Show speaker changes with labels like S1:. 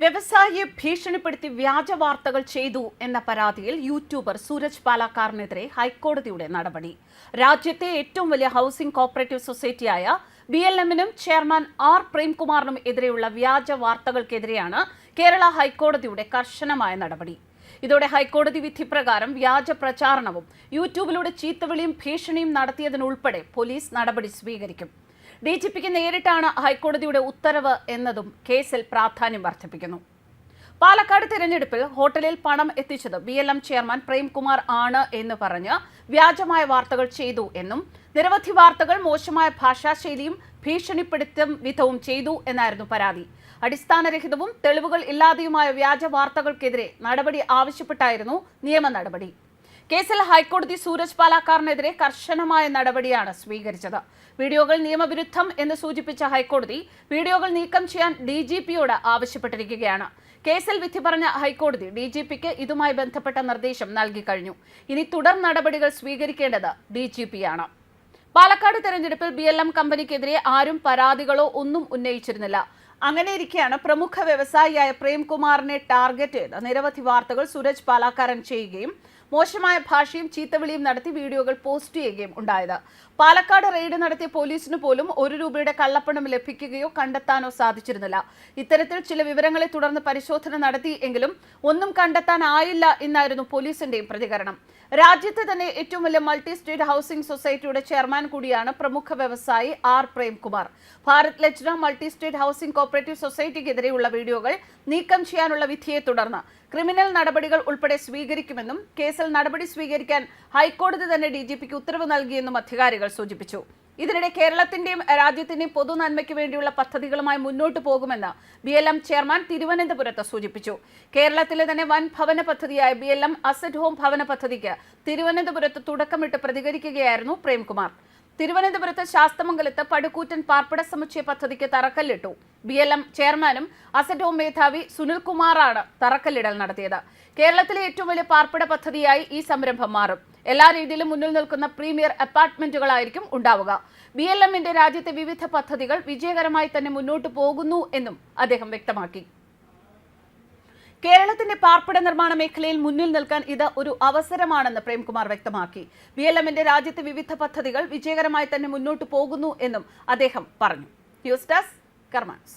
S1: വ്യവസായിയെ ഭീഷണിപ്പെടുത്തി വ്യാജ വാർത്തകൾ ചെയ്തു എന്ന പരാതിയിൽ യൂട്യൂബർ സൂരജ് പാലാക്കാറിനെതിരെ ഹൈക്കോടതിയുടെ നടപടി. രാജ്യത്തെ ഏറ്റവും വലിയ ഹൗസിംഗ് കോപ്പറേറ്റീവ് സൊസൈറ്റിയായ ബി എൽ എമ്മിനും ചെയർമാൻ ആർ പ്രേംകുമാറിനും എതിരെയുള്ള വ്യാജ വാർത്തകൾക്കെതിരെയാണ് കേരള ഹൈക്കോടതിയുടെ കർശനമായ നടപടി. ഇതോടെ ഹൈക്കോടതി വിധി പ്രകാരം വ്യാജ പ്രചാരണവും യൂട്യൂബിലൂടെ ചീത്തവിളിയും ഭീഷണിയും നടത്തിയതിനുൾപ്പെടെ പോലീസ് നടപടി സ്വീകരിക്കും. ഡി ജി പിക്ക് നേരിട്ടാണ് ഹൈക്കോടതിയുടെ ഉത്തരവ് എന്നതും കേസിൽ പ്രാധാന്യം വർദ്ധിപ്പിക്കുന്നു. പാലക്കാട് തിരഞ്ഞെടുപ്പിൽ ഹോട്ടലിൽ പണം എത്തിച്ചത് B L M chairman Premkumar ആണ് എന്ന് പറഞ്ഞ് വ്യാജമായ വാർത്തകൾ ചെയ്തു എന്നും നിരവധി വാർത്തകൾ മോശമായ ഭാഷാശൈലിയും ഭീഷണിപ്പെടുത്തും വിധവും ചെയ്തു എന്നായിരുന്നു പരാതി. അടിസ്ഥാനരഹിതവും തെളിവുകൾ ഇല്ലാതെയുമായ വ്യാജ വാർത്തകൾക്കെതിരെ നടപടി ആവശ്യപ്പെട്ടായിരുന്നു നിയമ നടപടി. കേസിൽ ഹൈക്കോടതി സൂരജ് പാലാക്കാറിനെതിരെ കർശനമായ നടപടിയാണ് സ്വീകരിച്ചത്. വീഡിയോകൾ നിയമവിരുദ്ധം എന്ന് സൂചിപ്പിച്ച ഹൈക്കോടതി വീഡിയോകൾ നീക്കം ചെയ്യാൻ ഡി ജി പിയോട് ആവശ്യപ്പെട്ടിരിക്കുകയാണ്. കേസിൽ വിധി പറഞ്ഞ ഹൈക്കോടതി ഡി ജി പിക്ക് ഇതുമായി ബന്ധപ്പെട്ട നിർദ്ദേശം നൽകി കഴിഞ്ഞു. ഇനി തുടർ നടപടികൾ സ്വീകരിക്കേണ്ടത് ഡി ജി പിയാണ്. പാലക്കാട് തെരഞ്ഞെടുപ്പിൽ ബി എൽ എം കമ്പനിക്കെതിരെ ആരും പരാതികളോ ഒന്നും ഉന്നയിച്ചിരുന്നില്ല. അങ്ങനെയിരിക്കെയാണ് പ്രമുഖ വ്യവസായിയായ പ്രേംകുമാറിനെ ടാർഗറ്റ് ചെയ്ത് നിരവധി വാർത്തകൾ സുരജ് പാലാക്കാരൻ ചെയ്യുകയും മോശമായ ഭാഷയും ചീത്തവിളിയും നടത്തി വീഡിയോകൾ പോസ്റ്റ് ചെയ്യുകയും ഉണ്ടായത്. പാലക്കാട് റെയ്ഡ് നടത്തിയ പോലീസിന് പോലും ഒരു രൂപയുടെ കള്ളപ്പണം ലഭിക്കുകയോ കണ്ടെത്താനോ സാധിച്ചിരുന്നില്ല. ഇത്തരത്തിൽ ചില വിവരങ്ങളെ തുടർന്ന് പരിശോധന നടത്തി എങ്കിലും ഒന്നും കണ്ടെത്താനായില്ല എന്നായിരുന്നു പോലീസിന്റെയും പ്രതികരണം. രാജ്യത്തെ തന്നെ ഏറ്റവും വലിയ മൾട്ടി സ്റ്റേറ്റ് ഹൗസിംഗ് സൊസൈറ്റിയുടെ ചെയർമാൻ കൂടിയാണ് പ്രമുഖ വ്യവസായി R Premkumar. Bharat Lajna multi state housing cooperative സൊസൈറ്റിക്കെതിരെയുള്ള വീഡിയോകൾ നീക്കം ചെയ്യാനുള്ള വിധിയെ തുടർന്ന് ക്രിമിനൽ നടപടികൾ ഉൾപ്പെടെ സ്വീകരിക്കുമെന്നും കേസിൽ നടപടി സ്വീകരിക്കാൻ ഹൈക്കോടതി തന്നെ ഡി ഉത്തരവ് നൽകിയെന്നും അധികാരികൾ സൂചിപ്പിച്ചു. ഇതിനിടെ കേരളത്തിന്റെയും രാജ്യത്തിന്റെയും പൊതു നന്മയ്ക്ക് വേണ്ടിയുള്ള പദ്ധതികളുമായി മുന്നോട്ട് പോകുമെന്ന് ബി എൽ എം ചെയർമാൻ തിരുവനന്തപുരത്ത് സൂചിപ്പിച്ചു. കേരളത്തിലെ തന്നെ വൻ ഭവന പദ്ധതിയായ B L M asset home ഭവന പദ്ധതിക്ക് തിരുവനന്തപുരത്ത് തുടക്കമിട്ട് പ്രതികരിക്കുകയായിരുന്നു പ്രേംകുമാർ. തിരുവനന്തപുരത്ത് ശാസ്തമംഗലത്ത് പടുകൂറ്റൻ പാർപ്പിട സമുച്ചയ പദ്ധതിക്ക് തറക്കല്ലിട്ടു. ബി എൽ എം ചെയർമാനും അസറ്റോ മേധാവി സുനിൽകുമാറാണ് തറക്കല്ലിടൽ നടത്തിയത്. കേരളത്തിലെ ഏറ്റവും വലിയ പാർപ്പിട പദ്ധതിയായി ഈ സംരംഭം മാറും. എല്ലാ രീതിയിലും മുന്നിൽ നിൽക്കുന്ന പ്രീമിയർ അപ്പാർട്ട്മെന്റുകളായിരിക്കും ഉണ്ടാവുക. ബി എൽ എമ്മിന്റെ രാജ്യത്തെ വിവിധ പദ്ധതികൾ വിജയകരമായി തന്നെ മുന്നോട്ട് പോകുന്നു എന്നും അദ്ദേഹം വ്യക്തമാക്കി. കേരളത്തിന്റെ പാർപ്പിട നിർമ്മാണ മേഖലയിൽ മുന്നിൽ നിൽക്കാൻ ഇത് ഒരു അവസരമാണെന്ന് പ്രേംകുമാർ വ്യക്തമാക്കി. ബി എൽ എമ്മിന്റെ രാജ്യത്തെ വിവിധ പദ്ധതികൾ വിജയകരമായി തന്നെ മുന്നോട്ട് പോകുന്നു എന്നും അദ്ദേഹം പറഞ്ഞു. News desk കർമാൻസ്